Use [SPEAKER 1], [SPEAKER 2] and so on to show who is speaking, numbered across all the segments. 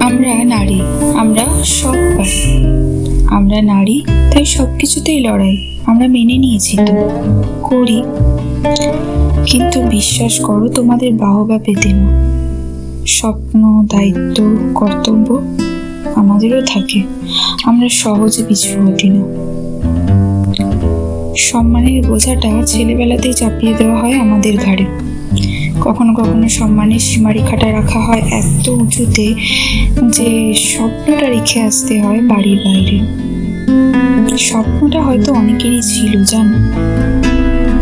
[SPEAKER 1] আমরা নারী, আমরা সব পারি আমরা নারী, তাই সব কিছুতেই লড়াই। আমরা মেনে নিয়েছি তো, করি। কিন্তু বিশ্বাস করো, তোমাদের বাহবা পেতে না। স্বপ্ন, দায়িত্ব, কর্তব্য আমাদেরও থাকে। আমরা সহজে পিছু হটি না। সম্মানের বোঝাটা ছেলেবেলাতেই চাপিয়ে দেওয়া হয় আমাদের ঘাড়ে। কখনো কখনো সম্মানের সীমারেখাটা রাখা হয় এত উঁচুতে যে স্বপ্নটা রেখে আসতে হয় বাড়ির বাইরে। স্বপ্নটা হয়তো অনেকেরই ছিল, জানো?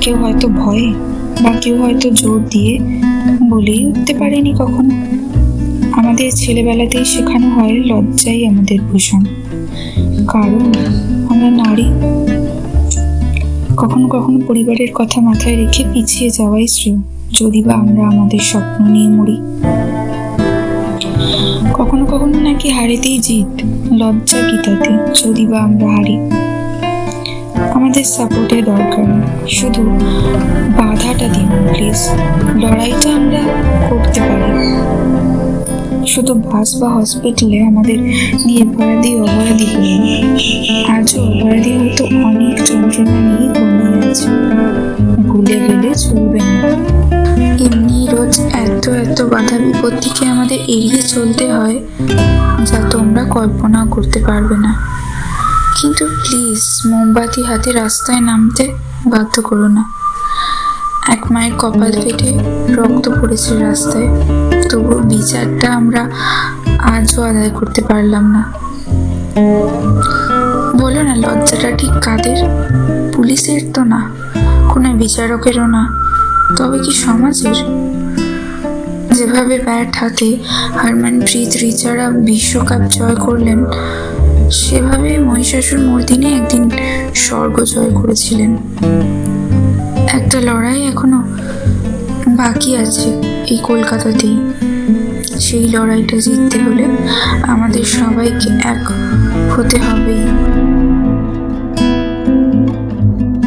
[SPEAKER 1] কেউ হয়তো ভয়ে বা কেউ হয়তো জোর দিয়ে বলেই উঠতে পারেনি কখনো। আমাদের ছেলেবেলাতেই শেখানো হয়, লজ্জাই আমাদের ভূষণ। কারণ আমরা নারী। কখনো কখনো পরিবারের কথা মাথায় রেখে পিছিয়ে যাওয়াই শ্রেয়। যদি বা আমরা আমাদের স্বপ্ন নিয়ে মরি। কখনো কখনো নাকি হারেতেই জিত, লজ্জা গীতাতে যদি বা আমরা হারি। আমাদের সাপোর্টের দরকার শুধু বাধাটা দিন প্লিজ লড়াইটা আমরা করতে পারি। শুধু বাস বা হসপিটালে আমাদের নির্ভয়াদি অপরাধী না। আজও অপরাধী হয়তো অনেক যন্ত্রণা নিয়ে ঘুমিয়ে আছে ভুলে গেলে চলবে না। বাধা বিপত্তিকে আমাদের এড়িয়ে চলতে হয়, যা তোমরা কল্পনা করতে পারবে না। কিন্তু প্লিজ মোমবাতি হাতে রাস্তায় নামতে বাধ্য করো না। এক মায়ের কপাল ফেটে রক্ত পড়েছে রাস্তায় তবুও বিচারটা আমরা আজও আদায় করতে পারলাম না। বলো না, লজ্জাটা ঠিক কাদের? পুলিশের তো না, কোনো বিচারকেরও না। তবে কি সমাজের? যেভাবে ব্যাট হাতে হারমানপ্রীত রিচারা বিশ্বকাপ জয় করলেন, সেভাবে মহিষাসুর মর্দিনে একদিন স্বর্গ জয় করেছিলেন। একটা লড়াই এখনও বাকি আছে এই কলকাতাতেই। সেই লড়াইটা জিততে হলে আমাদের সবাইকে এক হতে হবেই।